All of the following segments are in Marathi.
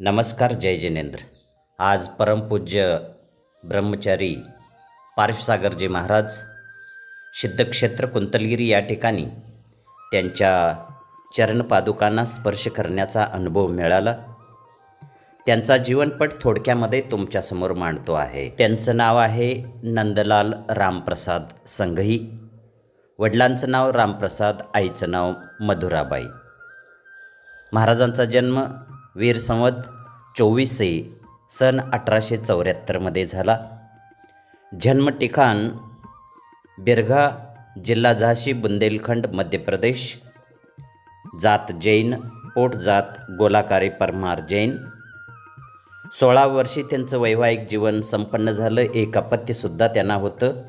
नमस्कार जय जिनेंद्र. आज परमपूज्य ब्रह्मचारी पार्श्वसागरजी महाराज सिद्धक्षेत्र कुंतलगिरी या ठिकाणी त्यांच्या चरणपादुकांना स्पर्श करण्याचा अनुभव मिळाला. त्यांचा जीवनपट थोडक्यामध्ये तुमच्यासमोर मांडतो आहे. त्यांचं नाव आहे नंदलाल रामप्रसाद संघही. वडिलांचं नाव रामप्रसाद आईचं नाव मधुराबाई. महाराजांचा जन्म वीर संवत चोवीसे सन अठराशे चौऱ्याहत्तरमध्ये झाला. जन्म ठिकाण बिरघा जिल्हा झाशी बुंदेलखंड मध्य प्रदेश. जात जैन पोट जात गोलाकारी परमार जैन. सोळा वर्षी त्यांचं वैवाहिक जीवन संपन्न झालं एक अपत्यसुद्धा त्यांना होतं.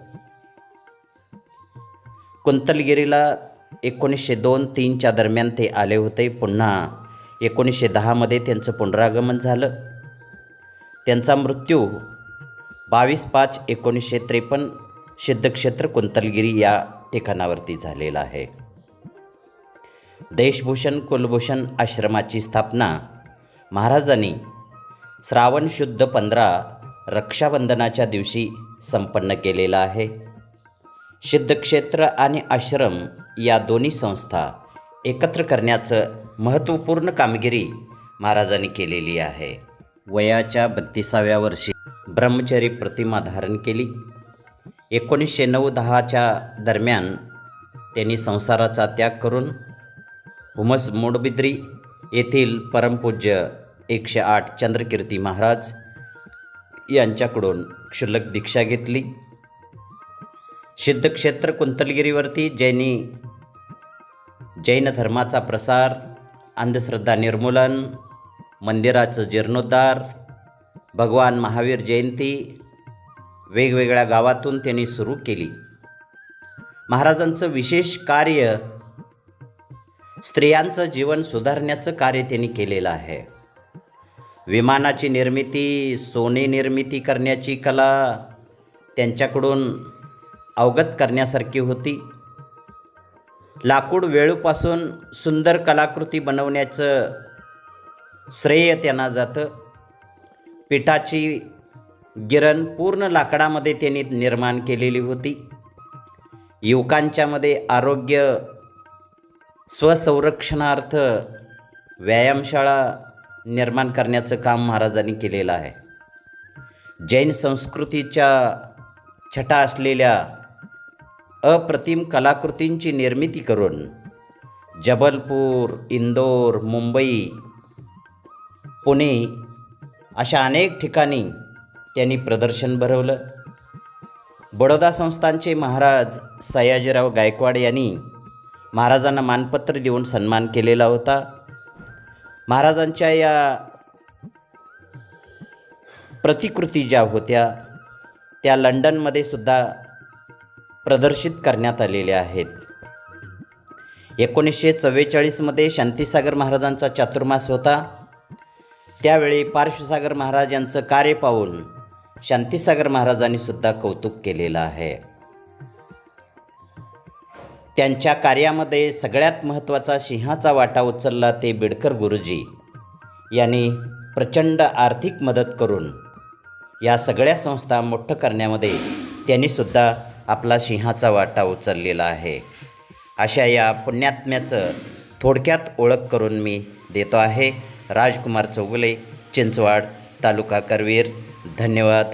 कुंतलगिरीला एकोणीसशे दोन तीनच्या दरम्यान ते आले होते पुन्हा एकोणीसशे दहामध्ये त्यांचं पुनरागमन झालं. त्यांचा मृत्यू बावीस पाच एकोणीसशे त्रेपन्न सिद्धक्षेत्र कुंतलगिरी या ठिकाणावरती झालेला आहे. देशभूषण कुलभूषण आश्रमाची स्थापना महाराजांनी श्रावण शुद्ध पंधरा रक्षाबंधनाच्या दिवशी संपन्न केलेला आहे. सिद्धक्षेत्र आणि आश्रम या दोन्ही संस्था एकत्र करण्याचं महत्त्वपूर्ण कामगिरी महाराजांनी केलेली आहे. वयाच्या बत्तीसाव्या वर्षी ब्रह्मचारी प्रतिमा धारण केली. एकोणीसशे नऊ दहाच्या दरम्यान त्यांनी संसाराचा त्याग करून हुमस मोडबिद्री येथील परमपूज्य एकशे आठ चंद्रकीर्ती महाराज यांच्याकडून क्षुल्लक दीक्षा घेतली. सिद्धक्षेत्र कुंतलगिरीवरती जैनी जैन धर्माचा प्रसार अंधश्रद्धा निर्मूलन मंदिराचं जीर्णोद्धार भगवान महावीर जयंती वेगवेगळ्या गावातून त्यांनी सुरू केली. महाराजांचं विशेष कार्य स्त्रियांचं जीवन सुधारण्याचं कार्य त्यांनी केलेलं आहे. विमानाची निर्मिती सोने निर्मिती करण्याची कला त्यांच्याकडून अवगत करण्यासारखी होती. लाकूड वेळूपासून सुंदर कलाकृती बनवण्याचं श्रेय त्यांना जातं. पिठाची गिरण पूर्ण लाकडामध्ये त्यांनी निर्माण केलेली होती. युवकांच्यामध्ये आरोग्य स्वसंरक्षणार्थ व्यायामशाळा निर्माण करण्याचं काम महाराजांनी केलेलं आहे. जैन संस्कृतीच्या छटा असलेल्या अप्रतिम कलाकृतींची निर्मिती करून जबलपूर इंदोर मुंबई पुणे अशा अनेक ठिकाणी त्यांनी प्रदर्शन भरवलं. बडोदा संस्थानचे महाराज सयाजीराव गायकवाड यांनी महाराजांना मानपत्र देऊन सन्मान केलेला होता. महाराजांच्या या प्रतिकृती ज्या होत्या त्या लंडनमध्ये सुद्धा प्रदर्शित करण्यात आलेले आहेत. एकोणीसशे चव्वेचाळीसमध्ये शांतीसागर महाराजांचा चातुर्मास होता. त्यावेळी पार्श्वसागर महाराज यांचं कार्य पाहून शांतीसागर महाराजांनी सुद्धा कौतुक केलेलं आहे. त्यांच्या कार्यामध्ये सगळ्यात महत्त्वाचा सिंहाचा वाटा उचलला ते बिडकर गुरुजी. यांनी प्रचंड आर्थिक मदत करून या सगळ्या संस्था मोठं करण्यामध्ये त्यांनीसुद्धा आपला सिंहाचा वाटा उचललेला आहे. अशा या पुण्यात्म्याचं थोडक्यात ओळख करून मी देतो आहे. राजकुमार चौगुले चिंचवाड तालुका करवीर. धन्यवाद.